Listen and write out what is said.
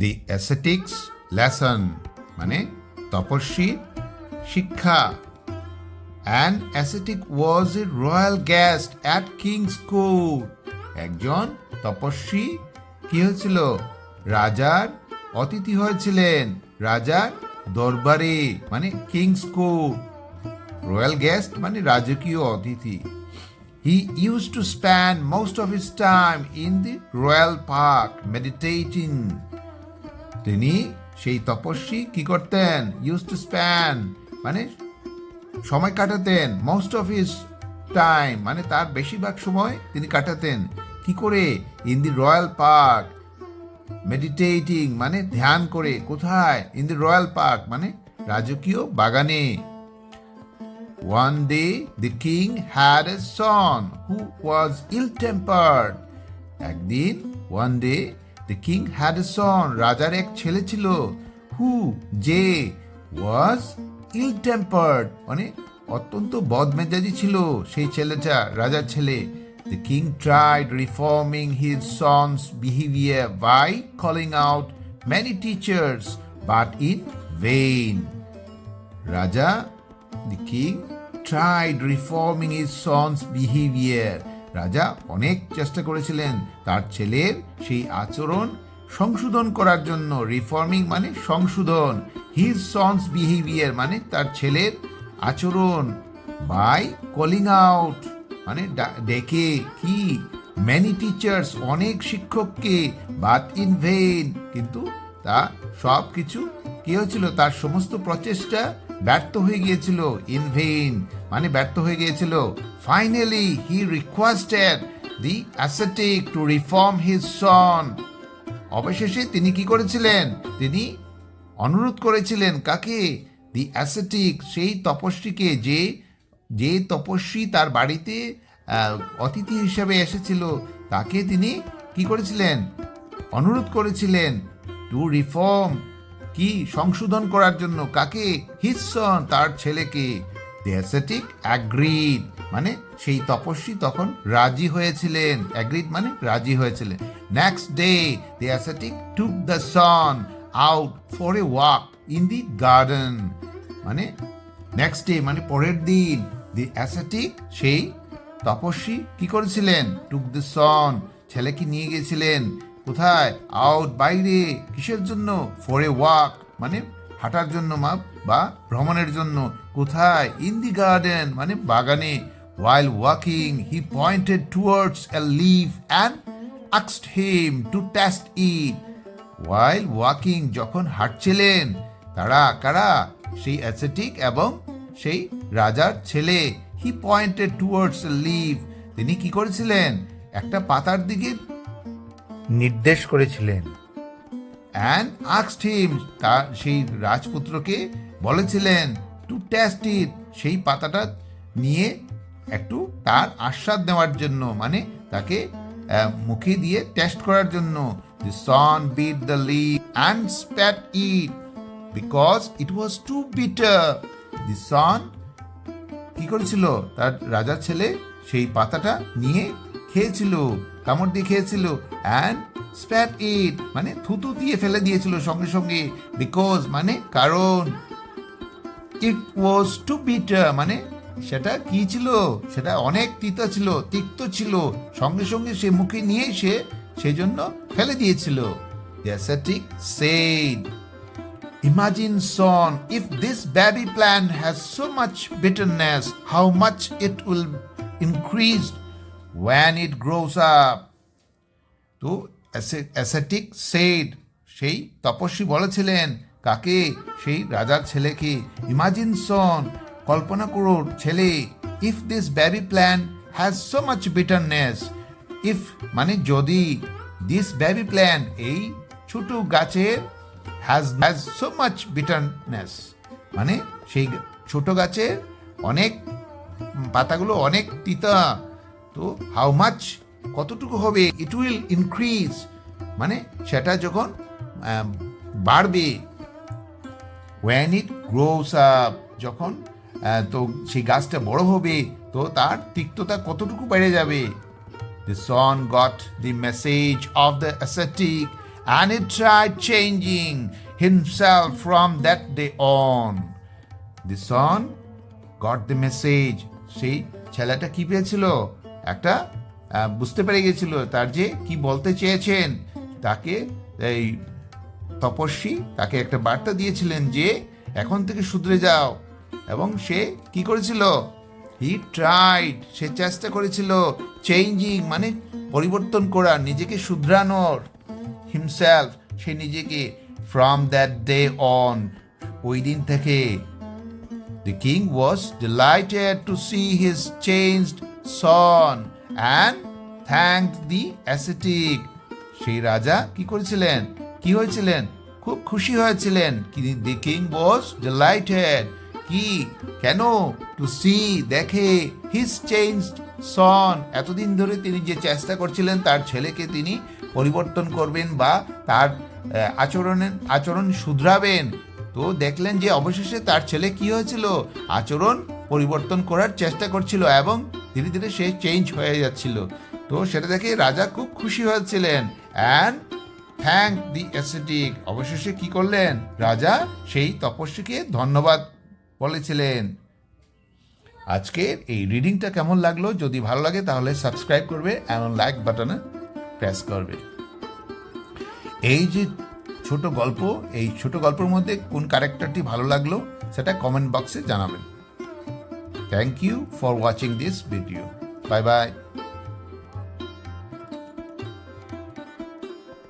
দি অ্যাসেটিক্স lesson মানে তপস্বী, শিক্ষা। An ascetic was a royal guest at king's court একজন তপস্বী কি হয়েছিল? রাজার অতিথি হয়েছিলেন। রাজার দরবারে মানে কিংস কোর্ট রয়্যাল গেস্ট মানে রাজকীয় অতিথি। He use to spend most of his time in the royal park meditating তিনি সেই তপস্বী কি করতেন? ইউজ টু স্প্যান মানে সময় কাটাতেন মোস্ট অফ হিস টাইম মানে তার বেশিরভাগ সময় তিনি কাটাতেন। কি করে? In the royal park meditating মানে ধ্যান করে, কোথায়? ইন দি রয়্যাল পার্ক মানে রাজকীয় বাগানে। One day the king had a son who was ill-tempered. একদিন one day the king had a son রাজার এক ছেলে ছিল who যে was ill-tempered মানে অত্যন্ত বদমেজাজি ছিল সেই ছেলেটা রাজার ছেলে The king tried reforming his son's behavior by calling out many teachers, but in vain. রাজা the king tried reforming his sons behaviour রাজা অনেক চেষ্টা করেছিলেন। তার ছেলের সেই আচরণ সংশোধন করার জন্য রিফর্মিং মানে সংশোধন। হিজ সন্স বিহেভিয়ার মানে তার ছেলের আচরণ। বাই কলিং আউট মানে ডেকে কি? ম্যানি টিচার্স অনেক শিক্ষককে বাট ইন ভেইন কিন্তু তা সব কিছু কি হয়েছিল? তার সমস্ত প্রচেষ্টা ব্যর্থ হয়ে গিয়েছিল ইন ভেইন মানে ব্যর্থ হয়ে গিয়েছিল। Finally he requested the ascetic to reform his son অবশেষে তিনি কি করেছিলেন? তিনি অনুরোধ করেছিলেন কাকে? দি অ্যাসেটিক সেই তপস্বীকে যে যে তপস্বী তার বাড়িতে অতিথি হিসেবে এসেছিল, তাকে তিনি কি করেছিলেন? অনুরোধ করেছিলেন টু রিফর্ম কি সংশোধন করার জন্য কাকে? হিসন তার ছেলেকে। দি অ্যাসেটিক অ্যাগ্রিড মানে সেই তপস্বী তখন রাজি হয়েছিলেন। অ্যাগ্রিড মানে রাজি হয়েছিলেন। Next day the ascetic took the son out for a walk in the garden মানে নেক্সট ডে মানে পরের দিন দি অ্যাসেটিক সেই তপস্বী কি করেছিলেন? টুক দ্য সন ছেলেকে নিয়ে গেছিলেন কোথায়? আউট বাইরে, কিসের জন্য? ফর এ ওয়াক মানে হাঁটার জন্য মা, বা ভ্রমণের জন্য। কোথায়? ইন দি গার্ডেন মানে বাগানে। While walking he pointed towards a leaf and আক্সড him to taste it while walking যখন হাঁটছিলেন, তারা, কারা? সেই অ্যাসেটিক এবং সেই রাজার ছেলে। হি পয়েন্টেড টুয়ার্ডস লিভ তিনি কি করেছিলেন? একটা পাতার দিকে নির্দেশ করেছিলেন। অ্যান্ড আক্সড হিম তার সেই রাজপুত্রকে বলেছিলেন টু টেস্ট ইট সেই পাতাটা নিয়ে একটু তার আস্বাদ নেওয়ার জন্য মানে তাকে মুখে দিয়ে টেস্ট করার জন্য the son bit the leaf and spat it because it was too bitter the son কি করেছিল? তার রাজার ছেলে সেই পাতাটা নিয়ে খেয়েছিল, কামড় দিয়ে খেয়েছিল অ্যান্ড স্প্যাট ইট মানে থুতু দিয়ে ফেলে দিয়েছিল সঙ্গে সঙ্গে বিকজ মানে কারণ। ইট ওয়াজ টু বিটার মানে সেটা কি ছিল? সেটা অনেক তিতা ছিল তিক্ত ছিল। সঙ্গে সঙ্গে সে মুখে নিয়ে সে সেই জন্য ফেলে দিয়েছিল। Ascetic said Imagine, son, if this baby plant has so much bitterness, how much it will increase when it grows up. তো অ্যাসেটিক সেড সেই তপস্বী বলেছিলেন কাকে? সেই রাজার ছেলেকে ইমাজিন সন কল্পনা করো ছেলে if this baby plant has so much bitterness if মানে যদি দিস বেবি প্ল্যান এই ছোট গাছের has has so much bitterness মানে সেই ছোট গাছের অনেক পাতাগুলো অনেক তিতা, তো হাউ মাচ কতটুকু হবে? ইট উইল ইনক্রিজ মানে সেটা যখন বাড়বে ওয়ান ইট গ্রোস আপ যখন তো সেই গাছটা বড় হবে, তো তার তিক্ততা কতটুকু বেড়ে যাবে? The son got the message of the ascetic and it try changing himself from that day on the son got the message সেই ছেলেটা কী পেয়েছিল? একটা বুঝতে পেরে গেছিল তার যে কি বলতে চেয়েছেন, তাকে এই তপস্বী তাকে একটা বার্তা দিয়েছিলেন যে, এখন থেকে শুধরে যাও। এবং সে কি করেছিল? হি ট্রাইড সে চেষ্টা করেছিল চেঞ্জিং মানে পরিবর্তন করা, নিজেকে শুধরানোর। হিমসেলফ সে নিজেকে ফ্রম দ্যাট ডে অন ওই দিন থেকে। The king was delighted to see his changed son and thanked the ascetic. সেই রাজা কি করেছিলেন? কি হয়েছিলেন? খুব খুশি হয়েছিলেন। দি কিং ওয়াজ ডিলাইটেড কি? কেন? টু সি দেখে। হিজ চেঞ্জড সন এতদিন ধরে তিনি যে চেষ্টা করছিলেন, তার ছেলেকে তিনি পরিবর্তন করবেন বা তার আচরণের, আচরণ শুধরাবেন। তো দেখলেন যে অবশেষে তার ছেলে কি হয়েছিল? আচরণ পরিবর্তন করার চেষ্টা করছিল এবং ধীরে ধীরে সে চেঞ্জ হয়ে যাচ্ছিল। তো সেটা দেখে রাজা খুব খুশি হয়েছিলেন। And thank the ascetic. অবশেষে কি করলেন? রাজা সেই তপস্বীকে ধন্যবাদ বলেছিলেন। আজকের এই রিডিংটা কেমন লাগল? যদি ভালো লাগে তাহলে সাবস্ক্রাইব করবে এবং লাইক বাটনে প্রেস করবে। এই যে ছোট গল্প, এই ছোট গল্পের মধ্যে কোন ক্যারেক্টারটি ভালো লাগল সেটা কমেন্ট বক্সে জানাবেন। Thank you for watching this video bye bye